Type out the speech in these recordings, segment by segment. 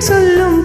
சொல்லும்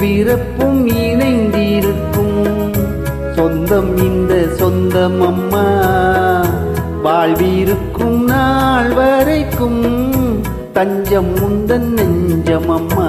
பிறப்பும் இணைந்திருக்கும். சொந்தம் இந்த சொந்தம் அம்மா வாழ்விருக்கும் நாள் வரைக்கும் தஞ்சம் உந்தன் நெஞ்சம் அம்மா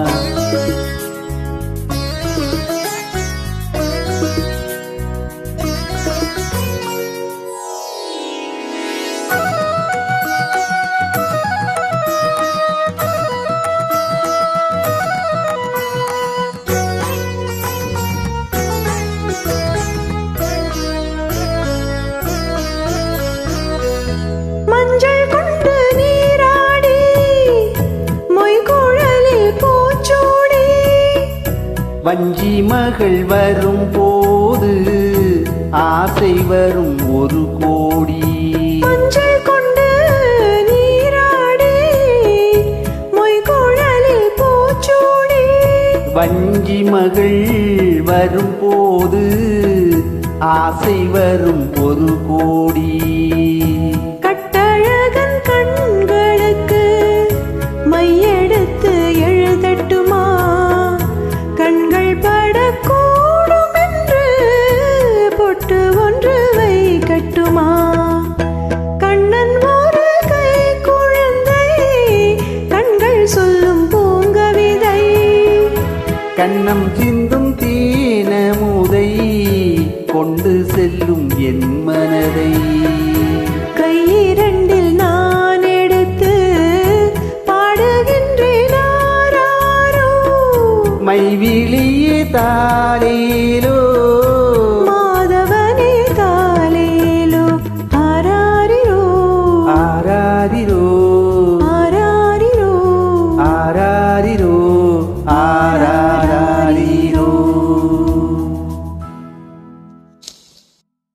வஞ்சி மகள் வரும் போது ஆசை வரும் ஒரு கோடி. கொண்டு நீராடி பூச்சூடி. வஞ்சி மகள் வரும் போது ஆசை வரும் ஒரு கோடி. கட்டழகன் கண்களுக்கு மையெடுத்து எழுதட்டுமா கண்ணம் சிந்தும் தீனமுதை கொண்டு செல்லும் என் மனதை. கையிரண்டில் நான் எடுத்து பாடுகின்றேன் மைவிழியே தாரேலோ